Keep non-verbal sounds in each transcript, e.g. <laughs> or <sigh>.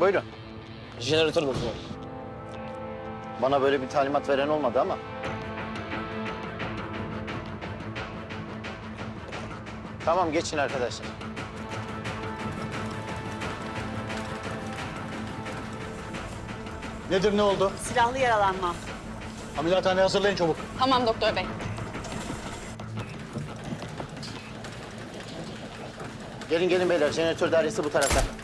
Buyurun. Jeneratör bakıyor. Bana böyle bir talimat veren olmadı ama. Tamam geçin arkadaşlar. Nedir ne oldu? Silahlı yaralanma. Ameliyathaneye hazırlayın çabuk. Tamam doktor bey. Gelin gelin beyler jeneratör dairesi bu tarafta.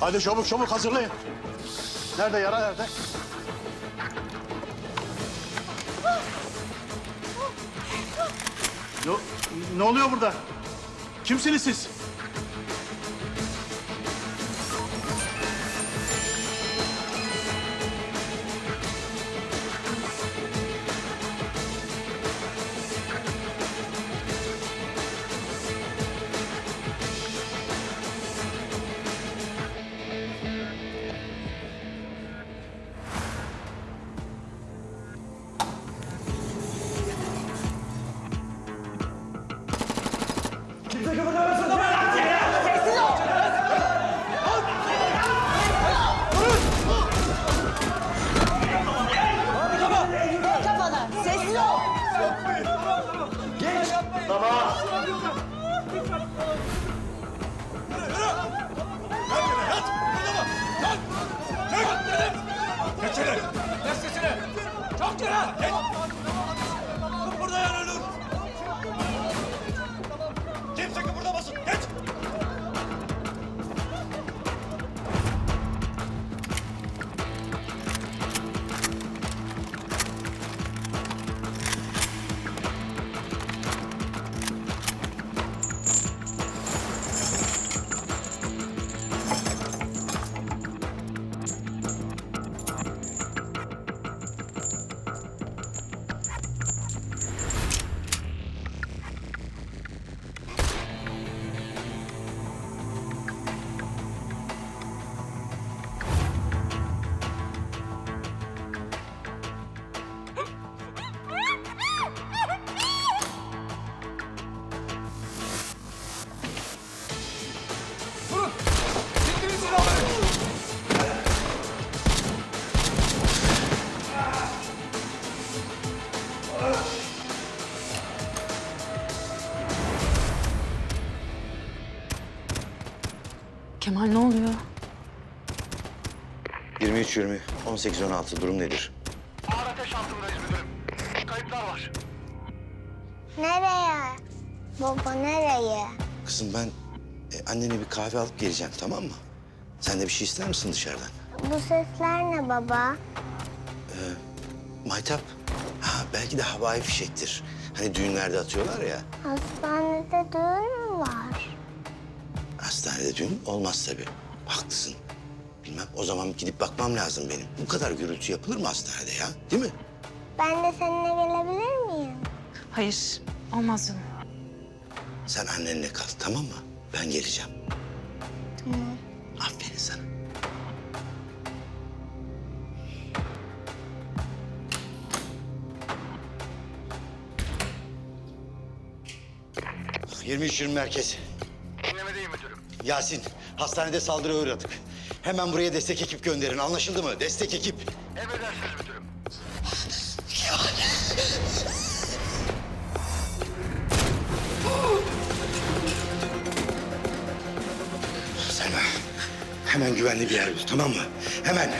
Hadi çabuk çabuk hazırlayın. Nerede yara nerede? Ne, ne oluyor burada? Kimsiniz siz? Kemal ne oluyor? 23-20, 18-16 durum nedir? Nereye? Baba nereye? Kızım ben e, annene bir kahve alıp geleceğim tamam mı? Sen de bir şey ister misin dışarıdan? Bu sesler ne baba? Maytap. Ha, belki de havai fişektir. Hani düğünlerde atıyorlar ya. Hastanede düğün mü var? Hastanede düğün olmaz tabii. Haklısın. Bilmem o zaman gidip bakmam lazım benim. Bu kadar gürültü yapılır mı hastanede ya? Değil mi? Ben de seninle gelebilir miyim? Hayır, olmaz canım. Sen annenle kal tamam mı? Ben geleceğim. Tamam. Aferin sana. Yirmi üç yirmi merkez. Yasin, hastanede saldırıya uğradık. Hemen buraya destek ekip gönderin. Anlaşıldı mı? Destek ekip. Emredersiniz müdürüm. Selma, hemen güvenli bir yer bul, tamam mı? Hemen.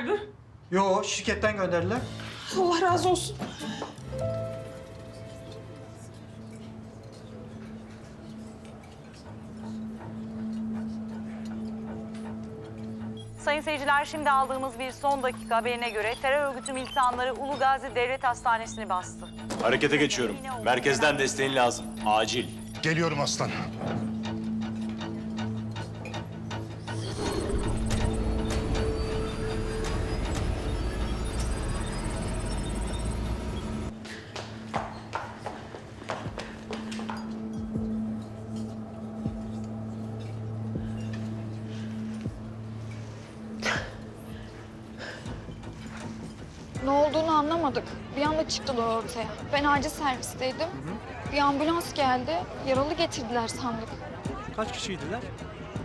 Allah mı gönderdi? Yo, şirketten gönderdiler. Allah razı olsun. Sayın seyirciler şimdi aldığımız bir son dakika haberine göre terör örgütü militanları Ulu Gazi Devlet Hastanesi'ni bastı. Harekete geçiyorum. Merkezden desteğin lazım. Acil. Geliyorum aslan. Anlamadık. Bir anda çıktılar ortaya. Ben acil servisteydim. Bir ambulans geldi. Yaralı getirdiler sandık. Kaç kişiydiler?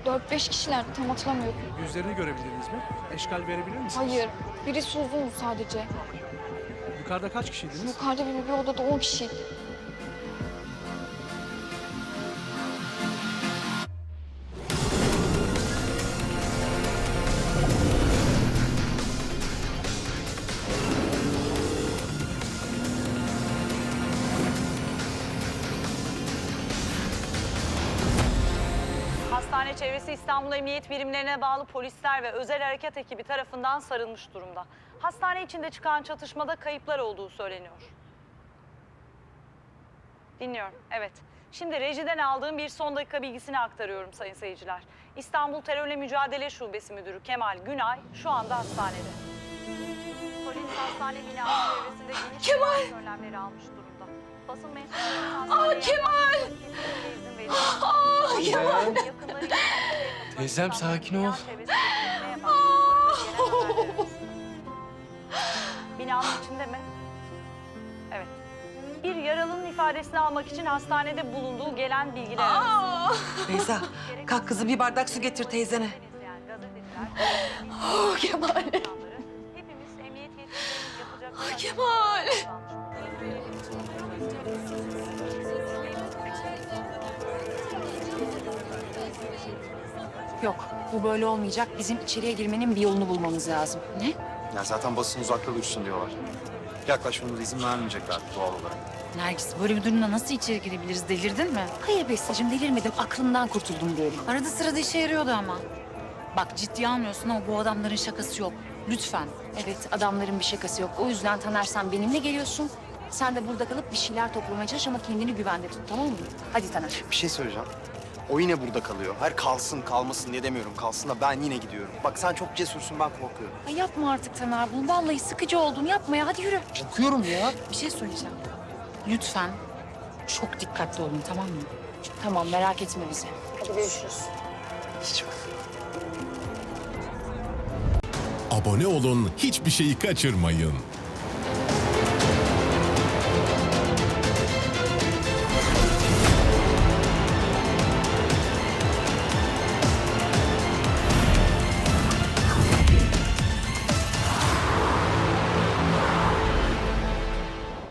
4-5 kişilerdi tam hatırlamıyorum. Yüzlerini görebildiniz mi? Eşkal verebilir misiniz? Hayır. Birisi uzundu sadece. Yukarıda kaç kişiydiniz? Yukarıda bir, bir odada 10 kişiydi. Hastane çevresi İstanbul Emniyet birimlerine bağlı polisler ve özel harekat ekibi tarafından sarılmış durumda. Hastane içinde çıkan çatışmada kayıplar olduğu söyleniyor. Dinliyorum, evet. Şimdi rejiden aldığım bir son dakika bilgisini aktarıyorum sayın seyirciler. İstanbul Terörle Mücadele Şubesi Müdürü Kemal Günay şu anda hastanede. Polis hastane binası çevresinde geniş Kemal! güvenlik önlemleri almış durumda. Basın Aa, Kemal! Aa, Kemal! <laughs> Teyzem, sakin ol. Binanın içinde mi? Evet. Bir yaralının ifadesini almak için hastanede bulunduğu gelen bilgiler arasında. Beyza, kalk kızım bir bardak su getir teyzene. Oh Kemal. Hepimiz emniyet yetkililerinin yapacakları Kemal. Yok, bu böyle olmayacak. Bizim içeriye girmenin bir yolunu bulmamız lazım. Ne? Ya zaten basın uzakta dursun diyorlar. Yaklaşmamıza izin vermeyecekler doğal olarak. Nergis, böyle bir durumda nasıl içeri girebiliriz? Delirdin mi? Hayır Bestacığım, delirmedim. Aklımdan kurtuldum diyelim. Arada sırada işe yarıyordu ama. Bak ciddiye almıyorsun ama bu adamların şakası yok. Lütfen. Evet, adamların bir şakası yok. O yüzden Taner sen benimle geliyorsun. Sen de burada kalıp bir şeyler toplamaya çalış ama kendini güvende tut, tamam mı? Hadi Taner. Bir şey söyleyeceğim. O yine burada kalıyor. Hayır kalsın kalmasın diye demiyorum. Kalsın da ben yine gidiyorum. Bak sen çok cesursun ben korkuyorum. Ay yapma artık Taner bunu. Vallahi sıkıcı oldun. Yapma ya. Hadi yürü. Korkuyorum ya. Bir şey söyleyeceğim. Lütfen çok dikkatli olun tamam mı? Tamam merak etme bizi. Hadi görüşürüz. Hiç yok. Abone olun, hiçbir şeyi kaçırmayın.